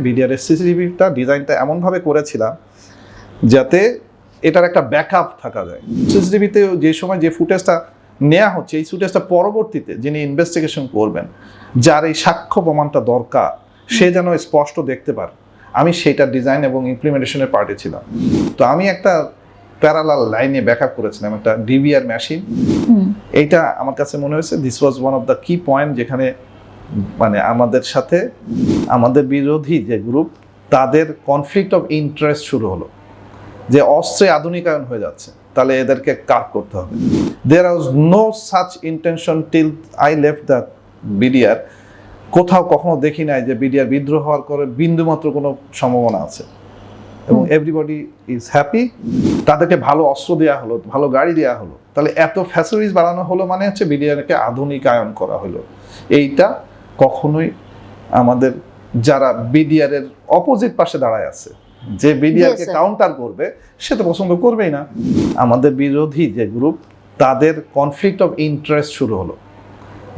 বিডিআরের সিসিটিভিটা ডিজাইনটা এমনভাবে করেছিলাম যাতে এটার একটা ব্যাকআপ থাকা যায়। সিসিটিভিতে যে সময় যে ফুটেজটা নেওয়া হচ্ছে এই ফুটেজটা পরবর্তীতে যিনি ইনভেস্টিগেশন করবেন যার এই সাক্ষ্য প্রমাণটা দরকার সে যেন স্পষ্ট দেখতে পারে। আমি সেটা ডিজাইন এবং ইমপ্লিমেন্টেশনের পার্টি ছিলাম। তো আমি একটা প্যারালাল লাইনে ব্যাকআপ করেছিলাম একটা ডিভিআর মেশিন এইটা আমার কাছে মনে হয়েছে this was one of the key point যেখানে মানে আমাদের সাথে আমাদের বিরোধী যে গ্রুপ তাদের কনফ্লিক্ট অফ ইন্টারেস্ট শুরু হলো। যে অস্ত্রে আধুনিকায়ন হয়ে যাচ্ছে তাহলে এদেরকে কাট করতে হবে? There was no such intention till I left the BDR কোথাও কখনো দেখি নাই যে বিডিআর বিদ্রোহ হওয়ার করে বিন্দুমাত্র কোনো সম্ভাবনা আছে। এবং এভরিবডি ইজ হ্যাপি তাদেরকে ভালো অস্ত্র দেওয়া হলো ভালো গাড়ি দেওয়া হলো। তাহলে এত ফ্যাসিলিটিস বাড়ানো হলো মানে হচ্ছে বিডিআরকে আধুনিকায়ন করা হলো। এইটা কখনোই আমাদের যারা বিডিআর এর অপোজিট পাশে দাঁড়ায় আছে যে বিডিআরকে কাউন্টার করবে সে তো পছন্দ করবেই না। আমাদের বিরোধী যে গ্রুপ তাদের কনফ্লিক্ট অফ ইন্টারেস্ট শুরু হলো।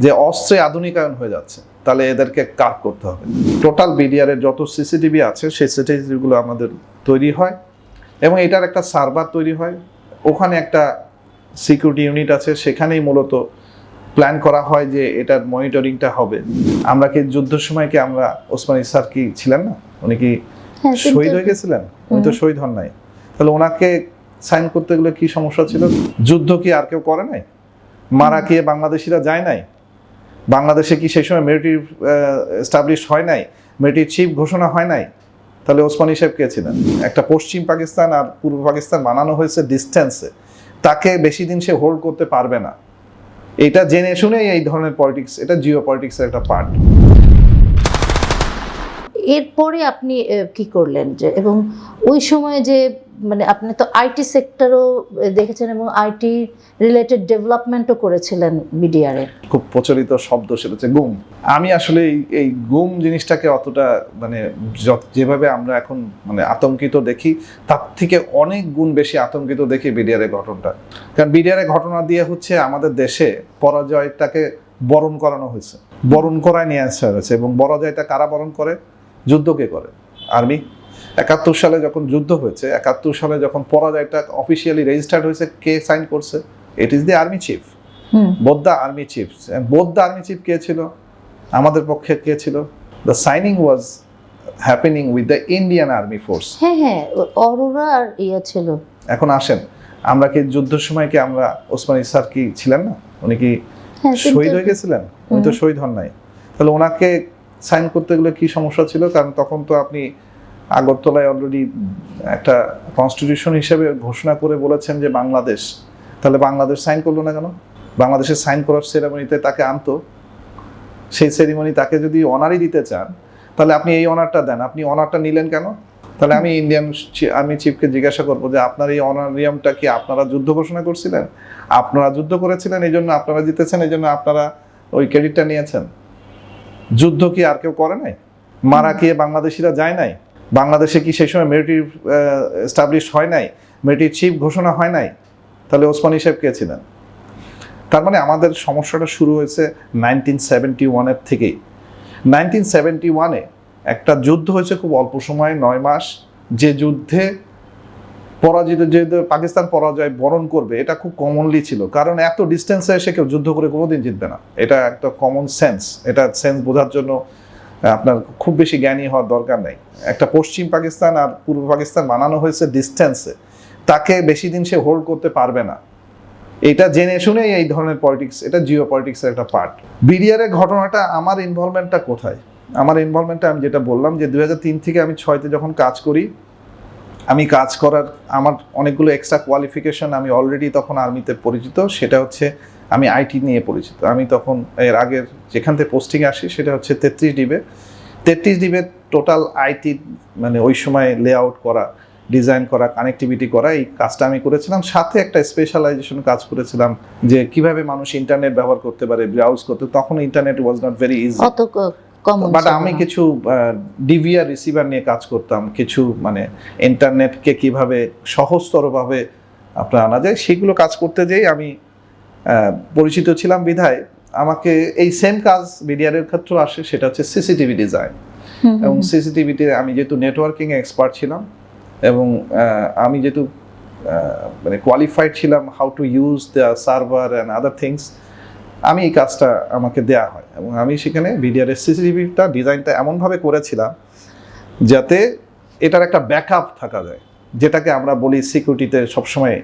যে অস্ত্রে আধুনিকায়ন হয়ে যাচ্ছে তাহলে এদেরকে কাট করতে হবে? টোটাল বিডিআর এর যত সিসিটিভি আছে সেই সিসিটিভিগুলো আমাদের তৈরি হয় এবং এটার একটা সার্ভার তৈরি হয়। ওখানে একটা সিকিউরিটি ইউনিট আছে সেখানেই মূলত প্ল্যান করা হয় যে এটার মনিটরিংটা হবে। আমরা কি যুদ্ধের সময় কি আমরা ওসমানী স্যার কি ছিলেন না? উনি কি হ্যাঁ শহীদ হয়ে গেছিলেন? উনি তো শহীদ হন নাই। তাহলে ওনাকে সাইন করতে গেলে কি সমস্যা ছিল? যুদ্ধ কি আর কেউ করে নাই? মারা কি বাংলাদেশিরা যায় নাই? বাংলাদেশে কি সেই সময় মিলিটারি এস্টাবলিশ হয় নাই? মিলিটারি চিফ ঘোষণা হয় নাই? তাহলে ওসমানী সাহেব কে ছিলেন? একটা পশ্চিম পাকিস্তান আর পূর্ব পাকিস্তান বানানো হয়েছে ডিস্টেন্সে তাকে বেশি দিন সে হোল্ড করতে পারবে না। এটা জেনে শুনেই এই ধরনের পলিটিক্স এটা জিও পলিটিক্সের একটা পার্ট এরপরে আপনি কি করলেন যে, এবং ওই সময় যে মানে আপনি তো আইটি সেক্টরও দেখেছেন এবং আইটি রিলেটেড ডেভেলপমেন্টও করেছিলেন এর খুব প্রচলিত শব্দ সেটা হচ্ছে গুম। আমি আসলে এই- গুম জিনিসটাকে অতটা মানে যেভাবে আমরা এখন মানে আতঙ্কিত দেখি, তার থেকে অনেক গুণ বেশি আতঙ্কিত দেখি বিডিআর ঘটনাটা। কারণ বিডিআর ঘটনা দিয়ে হচ্ছে আমাদের দেশে পরাজয়টাকে বরণ করানো হয়েছে। বরণ করায় নিয়ে আসা হয়েছে এবং পরাজয়টা কারা বরণ করে? যুদ্ধকে করে? আর্মি? একাত্তর সালে যখন যুদ্ধ হয়েছে একাত্তর সালে যখন পরাজয়টা অফিসিয়ালি রেজিস্টার্ড হয়েছে কে সাইন করছে? It is the army chief বোদ্দা army chief বোদ্দা আর্মি চিফ কে ছিল? আমাদের পক্ষে কে ছিল? The signing was happening with the Indian army force হ্যাঁ হ্যাঁ অরোরা আর ইয়ে ছিল। এখন আসেন। আমরা কি যুদ্ধের সময় কি আমরা ওসমানী স্যার কি ছিলেন না? উনি কি হ্যাঁ শহীদ হয়ে গেছিলেন? উনি তো শহীদ হন নাই। তাহলে ওনাকে সাইন করতে গেলে কি সমস্যা ছিল? কারণ তখন তো আপনি আগরতলায় অলরেডি একটা কনস্টিটিউশন হিসেবে ঘোষণা করে বলেছেন যে বাংলাদেশ, তাহলে বাংলাদেশ সাইন করল না কেন? বাংলাদেশের সাইন করার সেরেমনিতে তাকে আনতো। সেই সেরিমনি তাকে যদি অনারই দিতে চান, তাহলে আপনি এই অনারটা দেন। আপনি অনারটা নিলেন কেন? তাহলে আমি ইন্ডিয়ান আর্মি চিফকে জিজ্ঞাসা করব যে আপনার এই অনারিয়ামটা কি আপনারা যুদ্ধ ঘোষণা করছিলেন? আপনারা যুদ্ধ করেছিলেন, এই জন্য আপনারা জিতেছেন, এই জন্য আপনারা ওই ক্রেডিটটা নিয়েছেন। যুদ্ধ কি আর কেউ করে নাই? মারা কি বাংলাদেশিরা যায় নাই? বাংলাদেশে কি সেই সময় মিলিটারি এস্টাবলিশ হয় নাই? মিলিটারি চিফ ঘোষণা হয় নাই? তাহলে ওসমানী সাহেব কে ছিলেন? তার মানে আমাদের সমস্যাটা শুরু হয়েছে নাইনটিন সেভেন্টি ওয়ানের থেকেই। নাইনটিন সেভেন্টি ওয়ানে একটা যুদ্ধ হয়েছে খুব অল্প সময়, নয় মাস। যে যুদ্ধে পরাজিত যেহেতু পাকিস্তান পরাজয় বরণ করবে, এটা খুব কমনলি ছিল। কারণ এত ডিস্টেন্সে এসে কেউ যুদ্ধ করে কোনোদিন জিতবে না। এটা একটা কমন সেন্স এটা সেন্স বোঝার জন্য আপনার খুব বেশি জ্ঞানী হওয়ার দরকার নেই। একটা পশ্চিম পাকিস্তান আর পূর্ব পাকিস্তান বানানো হয়েছে ডিস্টেন্সে তাকে বেশি দিন সে হোল্ড করতে পারবে না। এটা জেনে শুনেই এই ধরনের পলিটিক্স এটা জিও পলিটিক্সের একটা পার্ট বিডিআর এর ঘটনাটা আমার ইনভলভমেন্টটা কোথায়? আমার ইনভলভমেন্টটা আমি যেটা বললাম যে দুই হাজার তিন থেকে আমি ছয়তে যখন কাজ করি, আমি কাজ করার আমার অনেকগুলো এক্সট্রা কোয়ালিফিকেশন আমি অলরেডি তখন আর্মিতে পরিচিত। সেটা হচ্ছে আমি আইটি নিয়ে পরিচিত। আমি তখন এর আগের যেখান থেকে পোস্টিং আসি সেটা হচ্ছে তেত্রিশ ডিবে। তেত্রিশ ডিবে টোটাল আইটি মানে ওই সময় লেআউট করা ডিজাইন করা কানেক্টিভিটি করা এই কাজটা আমি করেছিলাম। সাথে একটা স্পেশালাইজেশন কাজ করেছিলাম যে কীভাবে মানুষ ইন্টারনেট ব্যবহার করতে পারে ব্রাউজ করতে। তখন internet was not very easy but আমি কিছু ডিভিআর রিসিভার নিয়ে কাজ করতাম। কিছু মানে ইন্টারনেটকে কীভাবে সহজতরভাবে আপনার আনা যায় সেগুলো কাজ করতে যেই আমি পরিচিত ছিলাম বিধায়। আমাকে এই সেম কাজ বিডিআর এর ক্ষেত্রে আসে সেটা হচ্ছে সিসিটিভি ডিজাইন এবং সিসিটিভিতে আমি যেহেতু নেটওয়ার্কিং এক্সপার্ট ছিলাম এবং আমি যেহেতু মানে কোয়ালিফাইড ছিলাম how to use the server and other things আমি এই কাজটা আমাকে দেয়া হয়। এবং আমি সেখানে ভিডিআরের সিসিটিভিটা ডিজাইনটা এমনভাবে করেছিলাম যাতে এটার একটা ব্যাকআপ থাকা যায়। যেটাকে আমরা বলি সিকিউরিটিতে সবসময়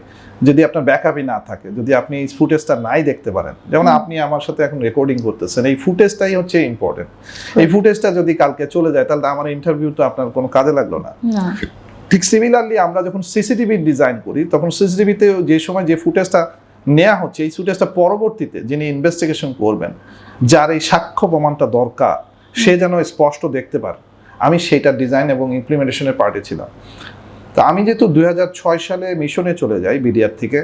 যদি আপনার ব্যাকআপই না থাকে যদি আপনি এই ফুটেজটা নাই দেখতে পারেন যেমন আপনি আমার সাথে এখন রেকর্ডিং করতেছেন এই ফুটেজটাই হচ্ছে ইম্পর্টেন্ট এই ফুটেজটা যদি কালকে চলে যায় তাহলে আমার ইন্টারভিউ তো আপনার কোনো কাজে লাগল না। ঠিক সিমিলারলি আমরা যখন সিসিটিভি ডিজাইন করি তখন সিসিটিভিতে যে সময় যে ফুটেজটা নেওয়া হচ্ছে এই ফুটেজটা পরবর্তীতে যিনি ইনভেস্টিগেশন করবেন যার এই সাক্ষ্য প্রমাণটা দরকার সে যেন স্পষ্ট দেখতে পারে। আমি সেইটা ডিজাইন এবং ইমপ্লিমেন্টেশনের পার্টি ছিলাম। তো আমি যেহেতু দু হাজার ছয় সালে মিশনে চলে যাই, বিডিআর থেকে,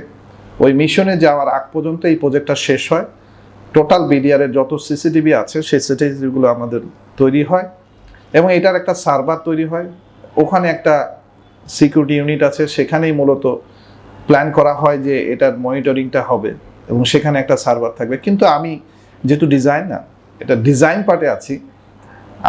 ওই মিশনে যাওয়ার আগ পর্যন্ত এই প্রজেক্টটা শেষ হয়। টোটাল বিডিআরের যত সিসিটিভি আছে, সেই সিসিটিভিগুলো আমাদের তৈরি হয় এবং এটার একটা সার্ভার তৈরি হয়। ওখানে একটা সিকিউরিটি ইউনিট আছে, সেখানেই মূলত প্ল্যান করা হয় যে এটার মনিটরিংটা হবে এবং সেখানে একটা সার্ভার থাকবে। কিন্তু আমি যেহেতু ডিজাইন না এটা ডিজাইন পার্টে আছি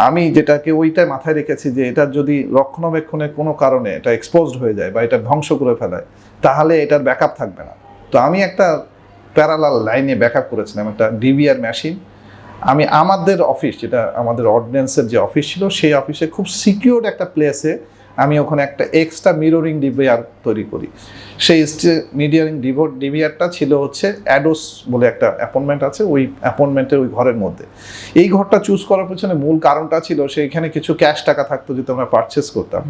আমি যেটাকে ওইটাই মাথায় রেখেছি যে এটা যদি রক্ষণাবেক্ষণের কোনো কারণে এটা এক্সপোজড হয়ে যায় বা এটা ধ্বংস করে ফেলায়, তাহলে এটার ব্যাকআপ থাকবে না। তো আমি একটা প্যারালাল লাইনে ব্যাকআপ করেছিলাম, একটা ডিভিআর মেশিন আমি আমাদের অফিস যেটা আমাদের অর্ডিন্যান্সের যে অফিস ছিল, সেই অফিসে খুব সিকিউর একটা প্লেসে আমি ওখানে একটা এক্সট্রা মিররিং ডিভিআর তৈরি করি। সেই মিডিয়ারিং ডিভোর ডিভিআরটা ছিল হচ্ছে অ্যাডোস বলে একটা অ্যাপয়েন্টমেন্ট আছে, ওই অ্যাপয়েন্টমেন্টের ওই ঘরের মধ্যে। এই ঘরটা চুজ করার পেছনে মূল কারণটা ছিল সেইখানে কিছু ক্যাশ টাকা থাকতো যেটা আমরা পারচেস করতাম।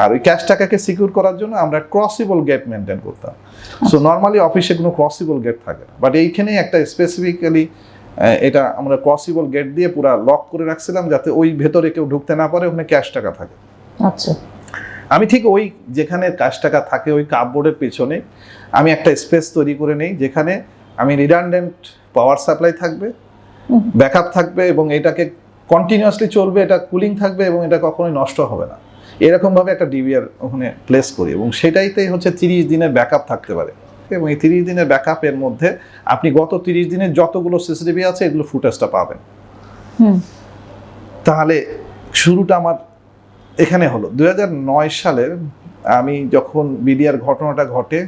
আর ওই ক্যাশ টাকাকে সিকিউর করার জন্য আমরা ক্রসিবল গেট মেনটেন করতাম। সো নর্মালি অফিসে কোনো ক্রসিবল গেট থাকে না। বাট এইখানেই একটা স্পেসিফিক্যালি এটা আমরা ক্রসিবল গেট দিয়ে পুরো লক করে রাখছিলাম যাতে ওই ভেতরে কেউ ঢুকতে না পারে, ওখানে ক্যাশ টাকা থাকে। আচ্ছা। আমি ঠিক ওই যেখানে ক্যাশ টাকা থাকে ওই কাপবোর্ডের পেছনে আমি একটা স্পেস তৈরি করে নেই যেখানে আমি রিডান্ডেন্ট পাওয়ার সাপ্লাই থাকবে। ব্যাকআপ থাকবে এবং এটাকে কন্টিনিউয়াসলি চলবে এটা কুলিং থাকবে এবং এটা কখনোই নষ্ট হবে না। এরকমভাবে একটা ডিভিআর ওখানে প্লেস করি এবং সেটাইতেই হচ্ছে তিরিশ দিনের ব্যাকআপ থাকতে পারে। এবং এই তিরিশ দিনের ব্যাকআপের মধ্যে আপনি গত তিরিশ দিনের যতগুলো সিসিটিভি আছে এগুলো ফুটেজটা পাবেন। তাহলে শুরুটা আমার এখানে হলো। দুই হাজার নয় সালের আমি যখন বিডিআর ঘটনাটা ঘটে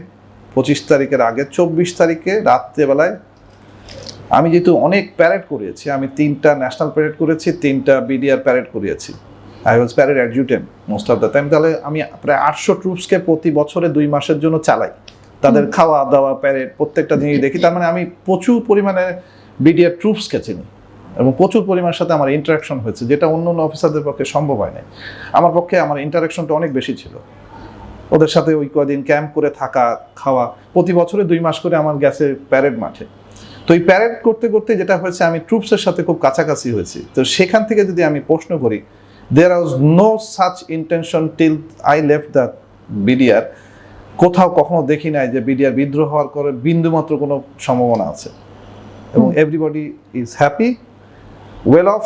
পঁচিশ তারিখের আগে চব্বিশ তারিখে রাত্রেবেলায় আমি যেহেতু অনেক প্যারেড করিয়েছি আমি তিনটা ন্যাশনাল প্যারেড করেছি তিনটা বিডিআর প্যারেড করিয়েছি। I was parade adjutant most of the time তাহলে আমি প্রায় আটশো ট্রুপসকে প্রতি বছরে দুই মাসের জন্য চালাই। তাদের খাওয়া দাওয়া প্যারেড প্রত্যেকটা জিনিস দেখি। তার মানে আমি প্রচুর পরিমাণে বিডিআর ট্রুপসকে চিনি। এবং প্রচুর পরিমাণের সাথে আমার ইন্টারাকশন হয়েছে যেটা অন্য অন্য অফিসারদের পক্ষে সম্ভব হয় নাই। আমার পক্ষে আমার ইন্টারাকশনটা অনেক বেশি ছিল। ওদের সাথে ওই কদিন ক্যাম্প করে থাকা খাওয়া প্রতি বছরে দুই মাস করে আমার গ্যাসে প্যারেড মাঠে। তো এই প্যারেড করতে করতে যেটা হয়েছে আমি ট্রুপসের সাথে খুব কাছাকাছি হয়েছি। তো সেখান থেকে যদি আমি প্রশ্ন করি there was no such intention till I left the BDR কোথাও কখনো দেখি নাই যে বিডিআর বিদ্রোহ হওয়ার করে বিন্দুমাত্র কোনো সম্ভাবনা আছে। এবং everybody is happy well off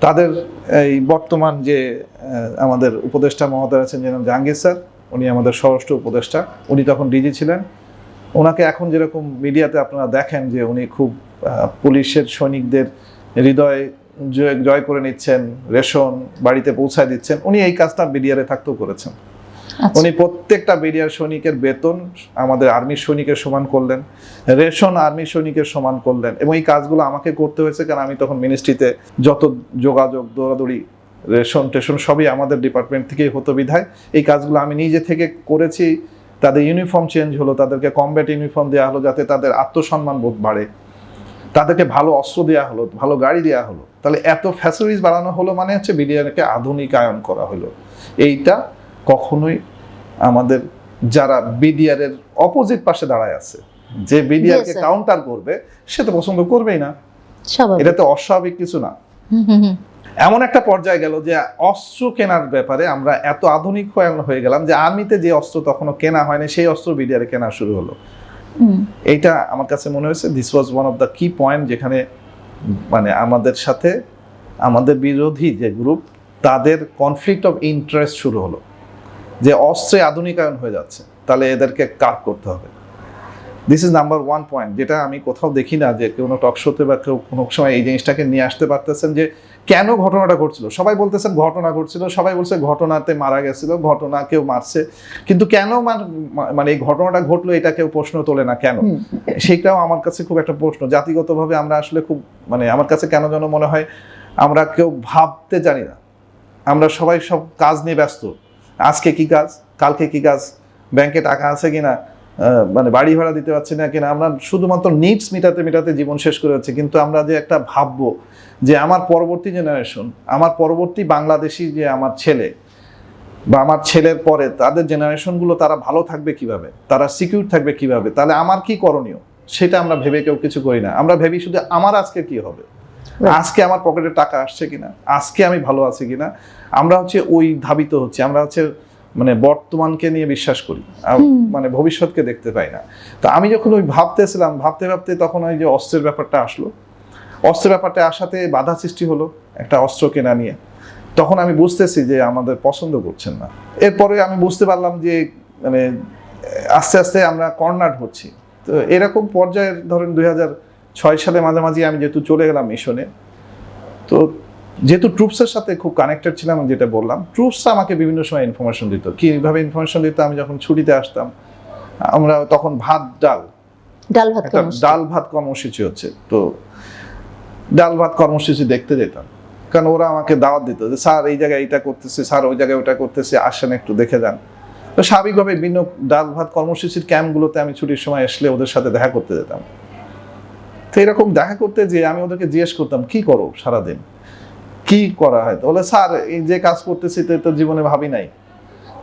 তাদের এই বর্তমান যে আমাদের উপদেষ্টা মহোদয় আছেন যেন জাহাঙ্গীর স্যার, উনি আমাদের স্বরাষ্ট্র উপদেষ্টা। উনি তখন ডিজি ছিলেন। ওনাকে এখন যেরকম মিডিয়াতে আপনারা দেখেন যে, উনি খুব পুলিশের সৈনিকদের হৃদয় জয়- করে নিচ্ছেন, রেশন বাড়িতে পৌঁছায় দিচ্ছেন, উনি এই কাজটা বিডিআরে থাকতেও করেছেন। উনি প্রত্যেকটা বিডিআর সৈনিকের বেতন আমাদের আর্মি সৈনিকের সমান করলেন, রেশন আর্মি সৈনিকের সমান করলেন এবং এই কাজগুলো আমাকে করতে হয়েছে কারণ আমি তখন মিনিস্ট্রিতে যত যোগাযোগ, দৌড়াদৌড়ি, রেশন, টেশন সবই আমাদের ডিপার্টমেন্ট থেকেই হতো বিধায়। এই কাজগুলো আমি নিজে থেকে করেছি, তাদের ইউনিফর্ম চেঞ্জ হলো, তাদেরকে কমব্যাট ইউনিফর্ম দেওয়া হলো যাতে তাদের আত্মসম্মান বোধ বাড়ে। তাদেরকে ভালো অস্ত্র দেওয়া হলো, ভালো গাড়ি দেওয়া হলো। তাহলে এত ফ্যাসিলিটিস বাড়ানো হলো মানে হচ্ছে বিডিআরকে আধুনিকায়ন করা হলো। এইটা কখনোই আমাদের যারা বিডিআর এর অপোজিট পাশে দাঁড়ায় আছে যে বিডিআর কে কাউন্টার করবে সে তো পছন্দ করবেই না। এটা তো অস্বাভাবিক কিছু না। এমন একটা পর্যায়ে গেল যে অস্ত্র কেনার ব্যাপারে আমরা এত আধুনিক হয়ে গেলাম যে আর্মিতে যে অস্ত্র তখনও কেনা হয়নি সেই অস্ত্র বিডিআরে কেনা শুরু হলো। এইটা আমার কাছে মনে হয়েছে this was one of the key point যেখানে মানে আমাদের সাথে আমাদের বিরোধী যে গ্রুপ তাদের কনফ্লিক্ট অফ ইন্টারেস্ট শুরু হলো। যে অস্ত্রে আধুনিকায়ন হয়ে যাচ্ছে তাহলে এদেরকে কাট করতে হবে। This is number one point যেটা আমি কোথাও দেখি না যে কোনো টক শোতে বা কেউ কোনো সময় এই জিনিসটাকে নিয়ে আসতে পারতেছেন যে কেন ঘটনাটা ঘটছিল? সবাই বলতেছেন ঘটনা ঘটছিল সবাই বলছে ঘটনাতে মারা গেছিল ঘটনা কেউ মারছে কিন্তু কেন মান- মানে এই ঘটনাটা ঘটলো এটা কেউ প্রশ্ন তোলে না কেন। সেটাও আমার কাছে খুব একটা প্রশ্ন। জাতিগতভাবে আমরা আসলে খুব মানে আমার কাছে কেন যেন মনে হয় আমরা কেউ ভাবতে জানি না। আমরা সবাই সব কাজ নিয়ে ব্যস্ত। আজকে কি কাজ? কালকে কি কাজ? ব্যাংকে টাকা আছে কিনা? মানে বাড়ি ভাড়া দিতে পারছি না কিনা? আমরা শুধুমাত্র নিডস মেটাতে মেটাতে জীবন শেষ করে যাচ্ছি। কিন্তু আমরা যে একটা ভাববো যে আমার পরবর্তী জেনারেশন আমার পরবর্তী বাংলাদেশি যে আমার ছেলে বা আমার ছেলের পরে তাদের জেনারেশনগুলো তারা ভালো থাকবে কীভাবে? তারা সিকিউর থাকবে কীভাবে? তাহলে আমার কি করণীয়? সেটা আমরা ভেবে কেউ কিছু করি না। আমরা ভেবি শুধু আমার আজকে কি হবে. আজকে আমার পকেটে টাকা আসছে কিনা? আজকে আমি ভালো আছি কিনা? আমরা হচ্ছে ওই ধাবিত হচ্ছে। আমরা হচ্ছে মানে বর্তমানকে নিয়ে বিশ্বাস করি। মানে ভবিষ্যৎকে দেখতে পাই না। তো আমি যখন ওই ভাবতেছিলাম ভাবতে ভাবতে তখন ওই যে অস্ত্রের ব্যাপারটা আসলো। অস্ত্রের ব্যাপারটা আসাতে বাধা সৃষ্টি হলো একটা অস্ত্র কেনা নিয়ে। তখন আমি বুঝতেছি যে আমাদের পছন্দ করছেন না। এরপরে আমি বুঝতে পারলাম যে মানে আস্তে আস্তে আমরা কর্নার হচ্ছি। তো এরকম পর্যায়ের ধরেন দুই হাজার ছয় সালে মাঝামাঝি আমি যেহেতু চলে গেলাম মিশনে তো যেহেতু ট্রুপসের সাথে খুব কানেক্টেড ছিলাম যেটা বললাম ট্রুপস আমাকে বিভিন্ন সময় ইনফরমেশন দিত। কীভাবে ইনফরমেশন দিত? আমি যখন ছুটিতে আসতাম আমরা তখন ভাত ডাল। ডাল ভাত কর্মসূচি। ডাল ভাত কর্মসূচি হচ্ছে তো ডাল ভাত কর্মসূচি দেখতে যেতাম। কারণ ওরা আমাকে দাওয়াত দিত যে স্যার এই জায়গায় এইটা করতেছে স্যার ওই জায়গায় ওটা করতেছে আসেন একটু দেখে যান। তো স্বাভাবিকভাবে বিভিন্ন ডাল ভাত কর্মসূচির ক্যাম্পগুলোতে আমি ছুটির সময় আসলে ওদের সাথে দেখা করতে যেতাম। তো এরকম দেখা করতে যে আমি ওদেরকে জিজ্ঞেস করতাম, কি করো সারাদিন? কি করা হয়? তাহলে স্যার, এই যে কাজ করতেছি তো তো জীবনে ভাবি নাই।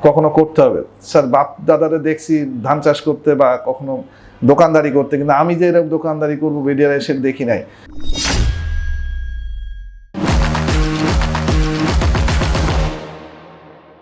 কখনো করতে হবে। স্যার, বাপ দাদারে দেখছি ধান চাষ করতে বা কখনো দোকানদারি করতে, কিন্তু আমি যে এরকম দোকানদারি করব বেডিয়ারে এসে দেখি নাই।